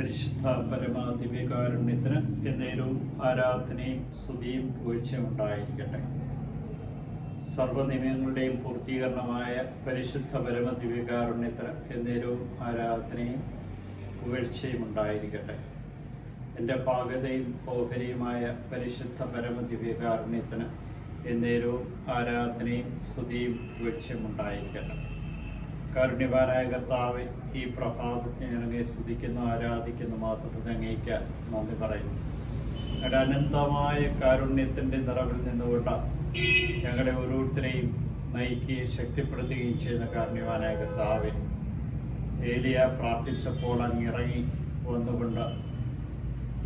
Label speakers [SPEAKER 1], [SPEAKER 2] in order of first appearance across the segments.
[SPEAKER 1] പരിശുദ്ധ പരമാദിവ്യകാരുണ്യത്തിന് എന്നേരവും ആരാധനയും സ്തുതിയും പൂഴ്ചയും ഉണ്ടായിരിക്കട്ടെ. സർവനിമയങ്ങളുടെയും പൂർത്തീകരണമായ പരിശുദ്ധ പരമദിവ്യകാരുണ്യത്തിന് എന്നേരവും ആരാധനയും പുകഴ്ചയും ഉണ്ടായിരിക്കട്ടെ. എന്റെ പാകതയും ഓഹരിയുമായ പരിശുദ്ധ പരമദിവ്യകാരുണ്യത്തിന് എന്നേരവും ആരാധനയും സ്തുതിയും പൂഴ്ചയും ഉണ്ടായിരിക്കട്ടെ. കാരുണ്യവാനായ കർത്താവെ ഈ പ്രഭാതത്തെ ഞങ്ങളെ സ്തുതിക്കുന്നു ആരാധിക്കുന്നു മാത്രം അങ്ങേക്കാൻ നന്ദി പറയുന്നു. ഞങ്ങളുടെ അനന്തമായ കാരുണ്യത്തിന്റെ നിറവിൽ നിന്നുകൊണ്ട് ഞങ്ങളെ ഓരോരുത്തരെയും നയിക്കുകയും ശക്തിപ്പെടുത്തുകയും ചെയ്യുന്ന കാരുണ്യവാനായ കർത്താവെ ഏലിയ പ്രാർത്ഥിച്ചപ്പോൾ അങ്ങിറങ്ങി വന്നുകൊണ്ട്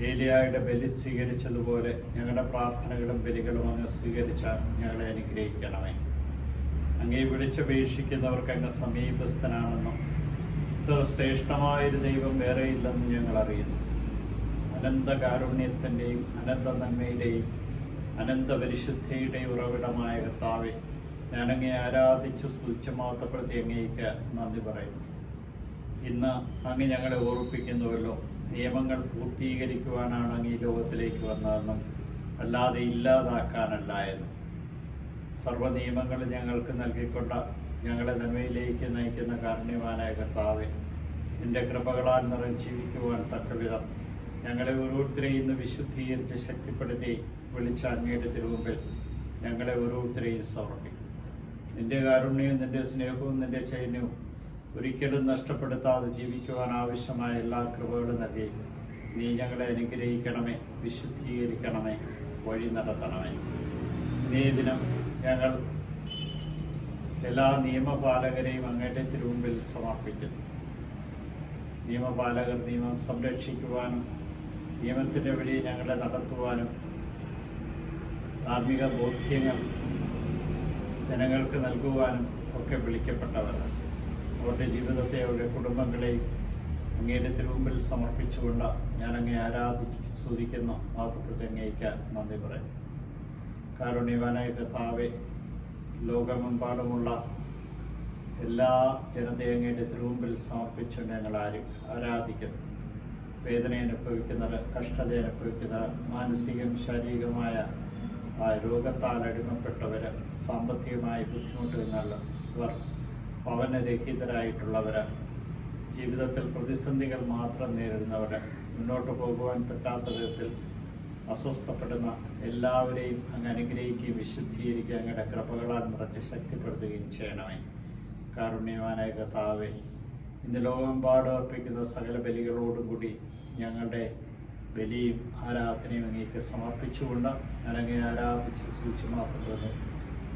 [SPEAKER 1] ഏലിയായുടെ ബലി സ്വീകരിച്ചതുപോലെ ഞങ്ങളുടെ പ്രാർത്ഥനകളും ബലികളും അങ്ങ് സ്വീകരിച്ച ഞങ്ങളെ അനുഗ്രഹിക്കണമേ. അങ്ങേ വിളിച്ചപേക്ഷിക്കുന്നവർക്ക് അങ്ങ് സമീപസ്ഥനാണെന്നും ഇത്ര ശ്രേഷ്ഠമായൊരു ദൈവം വേറെയില്ലെന്നും ഞങ്ങൾ അറിയുന്നു. അനന്ത കാരുണ്യത്തിന്റെയും അനന്ത നന്മയുടെയും അനന്ത പരിശുദ്ധിയുടെയും ഉറവിടമായ കർത്താവെ ഞാനങ്ങെ ആരാധിച്ച് സ്തുതിച്ച് അങ്ങേക്ക് നന്ദി പറയുന്നു. ഇന്ന് അങ്ങ് ഞങ്ങളെ ഓർപ്പിക്കുന്നുവല്ലോ നിയമങ്ങൾ പൂർത്തീകരിക്കുവാനാണ് അങ്ങ് ഈ ലോകത്തിലേക്ക് വന്നതെന്നും അല്ലാതെ ഇല്ലാതാക്കാനല്ല എന്ന്. സർവ നിയമങ്ങളും ഞങ്ങൾക്ക് നൽകിക്കൊണ്ട് ഞങ്ങളെ നന്മയിലേക്ക് നയിക്കുന്ന കാരുണ്യവാനായ കർത്താവെ എന്റെ കൃപകളാൽ നിറഞ്ഞ് ജീവിക്കുവാൻ തക്കവിധം. ഞങ്ങളെ ഓരോരുത്തരെയും ഇന്ന് വിശുദ്ധീകരിച്ച് ശക്തിപ്പെടുത്തി വിളിച്ച അങ്ങയുടെ തിരുമുമ്പിൽ ഞങ്ങളെ ഓരോരുത്തരെയും സമർപ്പിക്കും. നിന്റെ കാരുണ്യവും നിന്റെ സ്നേഹവും നിന്റെ ചൈന്യവും ഒരിക്കലും നഷ്ടപ്പെടുത്താതെ ജീവിക്കുവാൻ ആവശ്യമായ എല്ലാ കൃപകളും നൽകി നീ ഞങ്ങളെ അനുഗ്രഹിക്കണമേ വിശുദ്ധീകരിക്കണമേ വഴി നടത്തണമേ. നീ ദിനം ഞങ്ങൾ എല്ലാ നിയമപാലകരെയും അങ്ങേറ്റത്തിന് തിരുമുമ്പിൽ സമർപ്പിക്കുന്നു. നിയമപാലകർ നിയമം സംരക്ഷിക്കുവാനും നിയമത്തിന്റെ വഴി ഞങ്ങളെ നടത്തുവാനും ധാർമ്മിക ബോധ്യങ്ങൾ ജനങ്ങൾക്ക് നൽകുവാനും ഒക്കെ വിളിക്കപ്പെട്ടവരാണ്. അവരുടെ ജീവിതത്തെ അവരുടെ കുടുംബങ്ങളെയും അങ്ങയുടെ തിരുമുമ്പിൽ സമർപ്പിച്ചുകൊണ്ട് ഞാൻ അങ്ങേ ആരാധിച്ച് സ്തുതിക്കുന്നു. മാത്രത്തെ അങ്ങേയ്ക്കാൻ നന്ദി പറയുന്നു. കാരുണ്യവാനായ കർത്താവെ ലോകമെമ്പാടുമുള്ള എല്ലാ ജനതയും അങ്ങയുടെ തിരുമുമ്പിൽ സമർപ്പിച്ചു ഞങ്ങൾ ആരും ആരാധിക്കുന്നു. വേദന അനുഭവിക്കുന്നവർ കഷ്ടത അനുഭവിക്കുന്നവർ മാനസികം ശാരീരികമായ രോഗത്താൽ അടിമപ്പെട്ടവർ സാമ്പത്തികമായ ഇവർ ഭവനരഹിതരായിട്ടുള്ളവർ ജീവിതത്തിൽ പ്രതിസന്ധികൾ മാത്രം നേരിടുന്നവർ മുന്നോട്ട് പോകുവാൻ പറ്റാത്ത വിധത്തിൽ അസ്വസ്ഥപ്പെടുന്ന എല്ലാവരെയും അങ്ങ് അനുഗ്രഹിക്കുകയും വിശുദ്ധീകരിക്കുകയും അങ്ങയുടെ കൃപകളാൽ നിറച്ച് ശക്തിപ്പെടുത്തുകയും ചെയ്യണമേ. കാരുണ്യവാനായ കഥാവെ ഇന്ന് ലോകമെമ്പാടും അർപ്പിക്കുന്ന സകല ബലികളോടും കൂടി ഞങ്ങളുടെ ബലിയും ആരാധനയും അങ്ങേക്ക് സമർപ്പിച്ചുകൊണ്ട് ഞാനങ്ങനെ ആരാധിച്ച് സൂക്ഷിച്ചു മാത്രപ്പെടുന്നു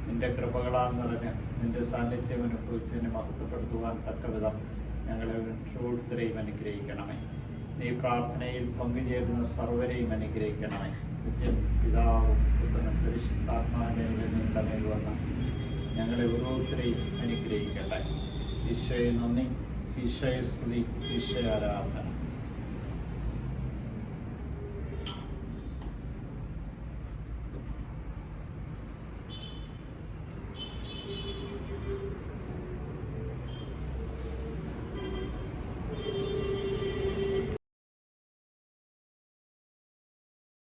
[SPEAKER 1] നിന്റെ കൃപകളാൽ നിറഞ്ഞ് നിന്റെ സാന്നിധ്യം അനുഭവിച്ചതിനെ മഹത്വപ്പെടുത്തുവാൻ തക്കവിധം ഞങ്ങളെ ഓരോരുത്തരെയും അനുഗ്രഹിക്കണമേ. നീ പ്രാർത്ഥനയിൽ പങ്കുചേരുന്ന സർവരെയും അനുഗ്രഹിക്കണമേ. പിതാവും പുത്രനും മേൽ വന്ന ഞങ്ങളെ ഓരോരുത്തരെയും അനുഗ്രഹിക്കട്ടെ. ഈശോയെ നന്ദി ഈശോയെ സ്തുതി